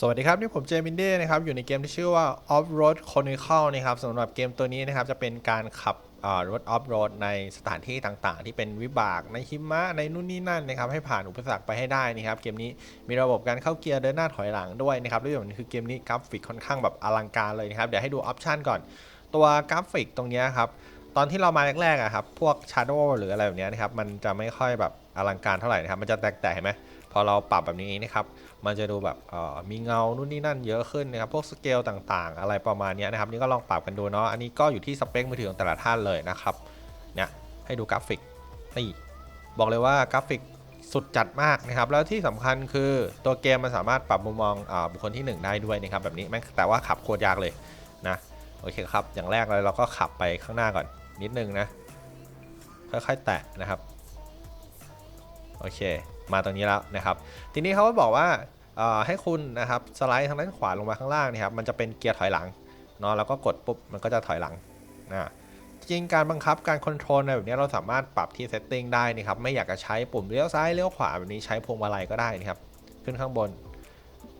สวัสดีครับ นี่ผมเจมินเด้นะครับ อยู่ในเกมที่ชื่อว่า Off Road Chronicle นะครับสำหรับเกมตัวนี้นะครับ จะเป็นการขับรถออฟโรดในสถานที่ต่างๆ ที่เป็นวิบากในหิมะในนู่นนี่นั่นนะครับ ให้ผ่านอุปสรรคไปให้ได้นะครับ เกมนี้มีระบบการเข้าเกียร์เดินหน้าถอยหลังด้วยนะครับและอย่างนึงคือเกมนี้กราฟิกค่อนข้างแบบอลังการเลยนะครับ เดี๋ยวให้ดูออปชันก่อน ตัวกราฟิกตรงนี้ครับ ตอนที่เรามาแรกๆอะครับ พวก Shadow หรืออะไรแบบนี้นะครับ มันจะไม่ค่อยแบบอลังการเท่าไหร่นะครับ มันจะแตกๆเห็นไหมพอเราปรับแบบนี้นะครับ มันจะดูแบบมีเงานู่นนี่นั่นเยอะขึ้นนะครับ พวกสเกลต่างๆ อะไรประมาณนี้นะครับ นี่ก็ลองปรับกันดูเนาะ อันนี้ก็อยู่ที่สเปคมือถือของแต่ละท่านเลยนะครับ เนี่ยให้ดูกราฟิก นี่ บอกเลยว่ากราฟิกสุดจัดมากนะครับ แล้วที่สำคัญคือตัวเกมมันสามารถปรับมุมมองอบุคคลที่หนึ่งได้ด้วยนะครับแบบนี้แม่งแต่ว่าขับโคตรยากเลยนะ โอเคครับ อย่างแรกเลยเราก็ขับไปข้างหน้าก่อนนิดนึงนะ ค่อยๆแตะนะครับ โอเค มาตรงนี้แล้วนะครับ ทีนี้เขาก็บอกว่าให้คุณนะครับสไลด์ทางด้านขวาลงมาข้างล่างนะครับมันจะเป็นเกียร์ถอยหลังเนาะแล้วก็กดปุ๊บมันก็จะถอยหลังนะจริงการบังคับการคอนโทรลอะไรแบบนี้เราสามารถปรับที่เซตติ้งได้นะครับไม่อยากจะใช้ปุ่มเลี้ยวซ้ายเลี้ยวขวาแบบนี้ใช้พวงมาลัยก็ได้นะครับ ขึ้นข้างบน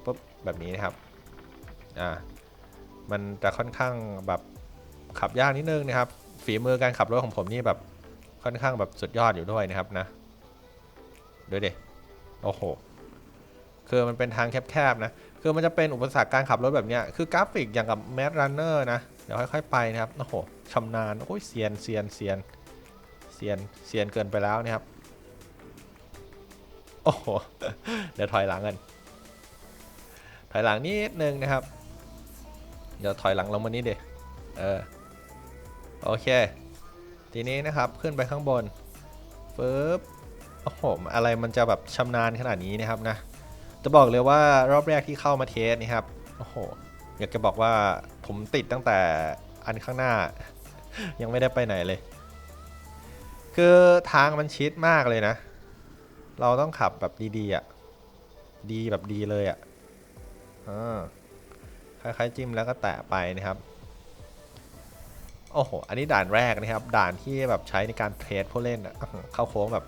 ปุ๊บแบบนี้นะครับอ่ามันจะค่อนข้างแบบขับยากนิดนึงนะครับ ฝีมือการขับรถของผมนี่แบบค่อนข้างแบบสุดยอดอยู่ด้วยนะครับนะ ดูดิโอ้โห คือมันเป็นทางแคบๆนะ คือมันจะเป็นอุปสรรคการขับรถแบบเนี้ย คือกราฟิกอย่างกับ m a รันเนอร์นะ เดี๋ยวค่อยๆไปนะครับ โอ้โหชำนาญ โอ้ยเซียนเซียนเซียนเซียนเซียนเกินไปแล้วนะครับ โอ้โห เดี๋ยวถอยหลังกัน ถอยหลังนิดนึงนะครับ เดี๋ยวถอยหลังลงมานิดเดียเออ โอเค ทีนี้นะครับขึ้นไปข้างบนฟึบ โอ้โหอะไรมันจะแบบชำนาญขนาดนี้นะครับนะ จะบอกเลยว่ารอบแรกที่เข้ามาเทสนี่ครับ โอ้โห อยากจะบอกว่าผมติดตั้งแต่อันข้างหน้า ยังไม่ได้ไปไหนเลย คือทางมันชิดมากเลยนะ เราต้องขับแบบดีๆอะ ดีแบบดีเลยอะอ่าคล้ายๆจิ้มแล้วก็แตะไปนะครับโอ้โห อันนี้ด่านแรกนะครับ ด่านที่แบบใช้ในการเทสผู้เล่นอะเข้าโค้งแบบ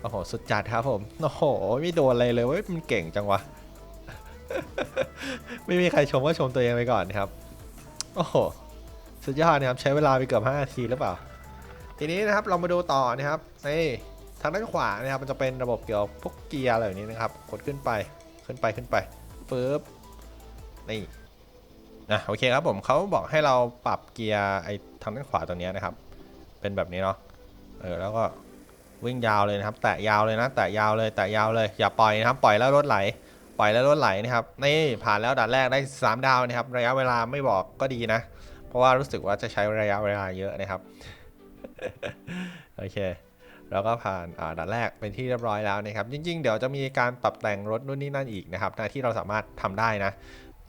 โอ้โห สุดจัดครับผม โอ้โห ไม่โดนอะไรเลยเว้ย มันเก่งจังวะ ไม่มีใครชมก็ชมตัวเองไปก่อนนะครับ โอ้โห สุดยอดนะครับ ใช้เวลาไปเกือบ5นาทีหรือเปล่า ทีนี้นะครับ เรามาดูต่อนะครับ นี่ ทางด้านขวานะครับ มันจะเป็นระบบเกี่ยวกับพวกเกียร์อะไรแบบนี้นะครับ กดขึ้นไป ขึ้นไป ขึ้นไปปึ๊บ นี่นะโอเคครับผมเขาบอกให้เราปรับเกียร์ไอ้ทางด้านขวาตัวนี้นะครับ เป็นแบบนี้เนาะ เออ แล้วก็ วิ่งยาวเลยนะครับ แตะยาวเลยนะ แตะยาวเลย แตะยาวเลย อย่าปล่อยนะครับ ปล่อยแล้วรถไหล ปล่อยแล้วรถไหลนะครับ นี่ผ่านแล้วด่านแรกได้ 3 ดาวนะครับ ระยะเวลาไม่บอกก็ดีนะ เพราะว่ารู้สึกว่าจะใช้ระยะเวลาเยอะนะครับ โอเค แล้วก็ผ่านอ่าด่านแรกเป็นที่เรียบร้อยแล้วนะครับ จริง ๆ เดี๋ยวจะมีการปรับแต่งรถนู่นนี่นั่นอีกนะครับนที่เราสามารถทำได้นะ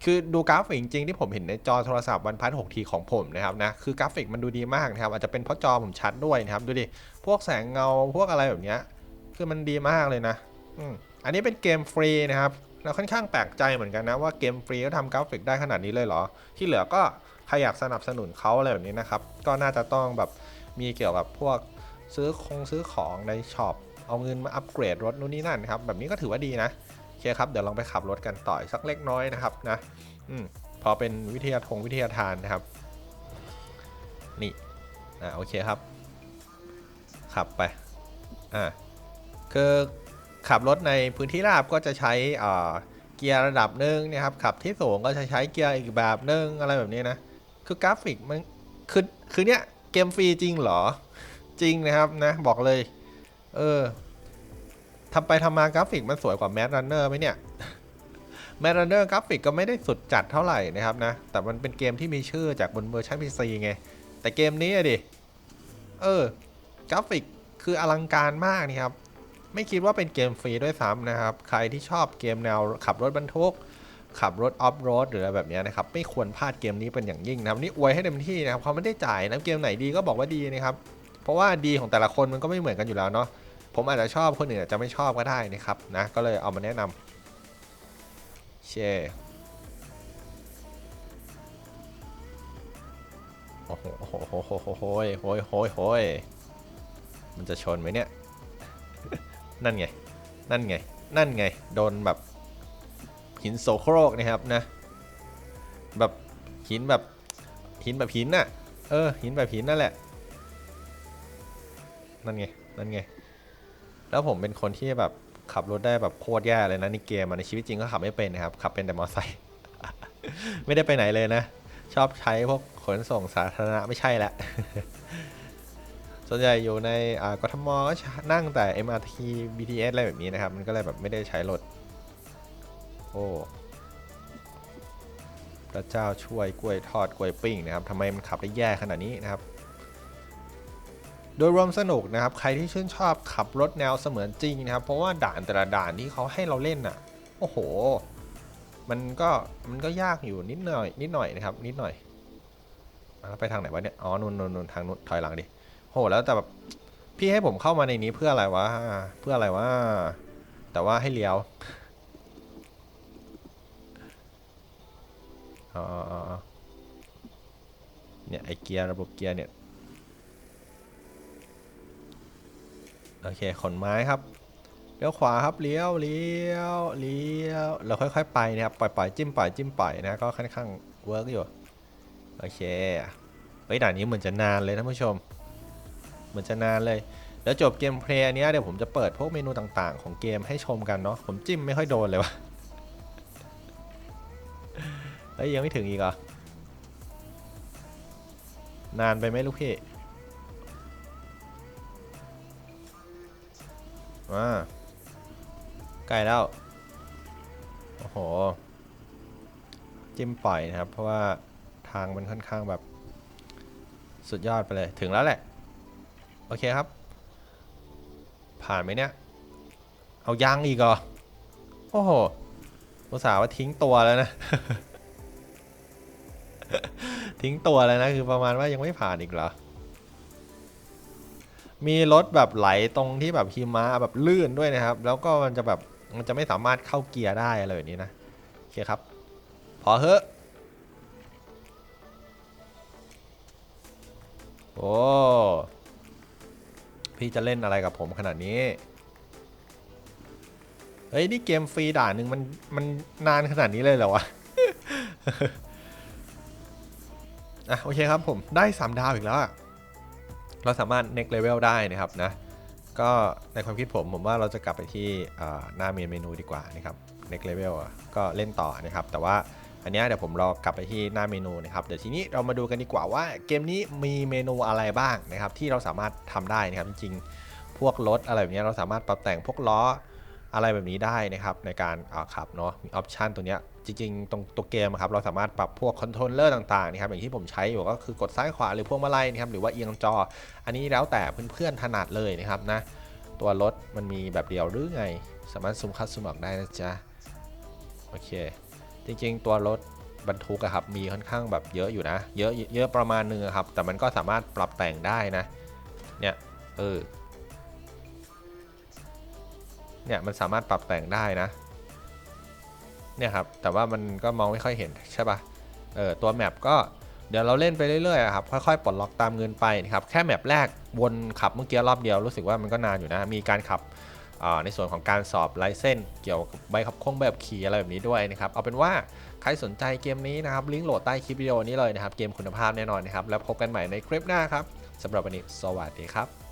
คือดูกราฟิกจริงๆที่ผมเห็นในจอโทรศัพท์วันพัท 6T ของผมนะครับนะคือกราฟิกมันดูดีมากนะครับอาจจะเป็นเพราะจอผมชัดด้วยนะครับดูดิพวกแสงเงาพวกอะไรแบบเนี้ยคือมันดีมากเลยนะอืมอันนี้เป็นเกมฟรีนะครับเราค่อนข้างแปลกใจเหมือนกันนะว่าเกมฟรีก็ทำกราฟิกได้ขนาดนี้เลยเหรอ ที่เหลือก็ใครอยากสนับสนุนเขาอะไรแบบนี้นะครับก็น่าจะต้องแบบมีเกี่ยวกับพวกซื้อคงซื้อของในช็อปเอาเงินมาอัปเกรดรถนู่นนี่นั่นครับแบบนี้ก็ถือว่าดีนะ เคครับเดี๋ยวลองไปขับรถกันต่อยสักเล็กน้อยนะครับนะอืมพอเป็นวิทยาทงวิทยาทานนะครับ นี่อ่าโอเคครับ ขับไปอ่าคือขับรถในพื้นที่ราบก็จะใช้อ่าเกียร์ระดับหนึ่งนะครับขับที่สูงก็จะใช้เกียร์อีกแบบหนึ่งอะไรแบบนี้นะคือกราฟิกมันคือคือเนี้ยเกมฟรีจริงเหรอจริงนะครับนะบอกเลย เออ ทำไปทำมากราฟิกมันสวยกว่าแม d รันเนอร์ไหมเนี่ยแม d รันเนอร์กราฟิกก็ไม่ได้สุดจัดเท่าไหร่นะครับนะ แต่มันเป็นเกมที่มีชื่อจากบนเวอร์ชัน PC ไง แต่เกมนี้อะดิ เออกราฟิกคืออลังการมากนี่ครับ ไม่คิดว่าเป็นเกมฟรีด้วยซ้ำนะครับ ใครที่ชอบเกมแนวขับรถบรรทุก ขับรถออฟโรดหรืออะไรแบบนี้นะครับ ไม่ควรพลาดเกมนี้เป็นอย่างยิ่งนะครับนี่อวยให้เต็มที่นะครับเขาไม่ได้จ่ายนะเกมไหนดีก็บอกว่าดีนะครับ เพราะว่าดีของแต่ละคนมันก็ไม่เหมือนกันอยู่แล้วเนาะ ผมอาจจะชอบคนอื่นอาจจะไม่ชอบก็ได้นะครับนะก็เลยเอามาแนะนำเชโอ้โหโอ้โหโอ้โหโอ้โหโอ้โอ้ยโอ้ยมันจะชนไหมเนี่ย นั่นไง นั่นไง นั่นไง โดนแบบหินโสโครกนะครับนะ แบบหินแบบหินแบบหินน่ะ เออ หินแบบหินนั่นแหละ นั่นไง นั่นไง แล้วผมเป็นคนที่แบบขับรถได้แบบโคตรแย่เลยนะในเกมในชีวิตจริงก็ขับไม่เป็นนะครับ ขับเป็นแต่มอเตอร์ไซค์ ไม่ได้ไปไหนเลยนะ ชอบใช้พวกขนส่งสาธารณะไม่ใช่ละ ส่วนใหญ่อยู่ในอ่ากทมก็นั่งแต่ MRT BTS อะไรแบบนี้นะครับ มันก็เลยแบบไม่ได้ใช้รถ โอ้พระเจ้าช่วยกล้วยทอดกล้วยปิ้งนะครับทำไมมันขับได้แย่ขนาดนี้นะครับ โดยรวมสนุกนะครับ ใครที่ชื่นชอบขับรถแนวเสมือนจริงนะครับ เพราะว่าด่านแต่ละด่านที่เขาให้เราเล่นน่ะ โอ้โห มันก็มันก็ยากอยู่นิดหน่อย นิดหน่อยนะครับ นิดหน่อยแล้วไปทางไหนวะเนี่ย อ๋อนู่นนู่นทางนู้นถอยหลังดิ โห แล้วแต่แบบพี่ให้ผมเข้ามาในนี้เพื่ออะไรวะ เพื่ออะไรวะ แต่ว่าให้เลี้ยวเนี่ยไอเกียร์ระบบเกียร์เนี่ย โอเคขนไม้ครับเลี้ยวขวาครับเลี้ยวเลี้ยวเลี้ยวเราค่อยๆไปนะครับปล่อยปล่อยจิ้มปล่อยจิ้มปล่อยนะก็ค่อนข้างเวิร์กอยู่โอเคเฮ้ยด่านนี้เหมือนจะนานเลยท่านผู้ชม เหมือนจะนานเลย แล้วจบเกมเพลย์อันนี้เดี๋ยวผมจะเปิดพวกเมนูต่างๆ ของเกมให้ชมกันเนาะผมจิ้มไม่ค่อยโดนเลยวะเฮ้ยยังไม่ถึงอีกเหรอนานไปไหมลูกพี่ อ่าใกล้แล้ว โอ้โห จิ้มปล่อยนะครับ เพราะว่าทางมันค่อนข้างแบบ สุดยอดไปเลยถึงแล้วแหละ โอเคครับ ผ่านไหมเนี่ย เอายังอีกเหรอ โอ้โหภาษาห์ว่าทิ้งตัวแล้วนะ ทิ้งตัวแล้วนะ คือประมาณว่ายังไม่ผ่านอีกเหรอ มีรถแบบไหลตรงที่แบบหิมะแบบลื่นด้วยนะครับ แล้วก็มันจะแบบมันจะไม่สามารถเข้าเกียร์ได้อะไรแบบนี้นะโอเคครับ พอเถอะโอ้พี่จะเล่นอะไรกับผมขนาดนี้ เฮ้ย นี่เกมฟรีด่านหนึ่งมันมันนานขนาดนี้เลยเหรอวะ อะ โอเคครับผมได้ 3 ดาวอีกแล้วอะ เราสามารถ next level ได้นะครับนะก็ในความคิดผมผมว่าเราจะกลับไปที่หน้าเมนเมนูดีกว่านะครับ next level ก็เล่นต่อนะครับ แต่ว่าอันนี้เดี๋ยวผมรอกลับไปที่หน้าเมนูนะครับเดี๋ยวทีนี้เรามาดูกันดีกว่าว่าเกมนี้มีเมนูอะไรบ้างนะครับ ที่เราสามารถทำได้นะครับจริงๆพวกรถอะไรแบบนี้เราสามารถปรับแต่งพวกล้อ อะไรแบบนี้ได้นะครับในการาขับเนาะมีออปชันตัวเนี้ยจริงๆ ตรงตัวเกมครับเราสามารถปรับพวกคอนโทรลเลอร์ต่างๆนะครับอย่างที่ผมใช้อยู่ก็คือกดซ้ายขวาหรือพวงมาลัยนะครับหรือว่าเอียงจอ อันนี้แล้วแต่เพื่อนๆถนัดเลยนะครับนะตัวรถมันมีแบบเดียวหรือไง สามารถซูมคัดซูมออกได้นะจ๊ะโอเค จริงๆ ตัวรถบรรทุกอะครับมีค่อนข้างแบบเยอะอยู่นะ เยอะเยอะประมาณนึงครับแต่มันก็สามารถปรับแต่งได้นะเนี่ยเออ เนี่ยมันสามารถปรับแต่งได้นะเนี่ยครับแต่ว่ามันก็มองไม่ค่อยเห็นใช่ปะเออตัวแมปก็เดี๋ยวเราเล่นไปเรื่อยๆครับค่อยๆปลดล็อกตามเงินไปนะครับแค่แมปแรกวนขับเมื่อกี้รอบเดียวรู้สึกว่ามันก็นานอยู่นะมีการขับในส่วนของการสอบไลเซนส์เกี่ยวกับใบขับคงแบบขี่อะไรแบบนี้ด้วยนะครับเอาเป็นว่าใครสนใจเกมนี้นะครับลิงก์โหลดใต้คลิปวิดีโอนี้เลยนะครับเกมคุณภาพแน่นอนนะครับแล้วพบกันใหม่ในคลิปหน้าครับสำหรับวันนี้สวัสดีครับ